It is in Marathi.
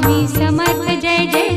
स्वामी समर्थ जय जय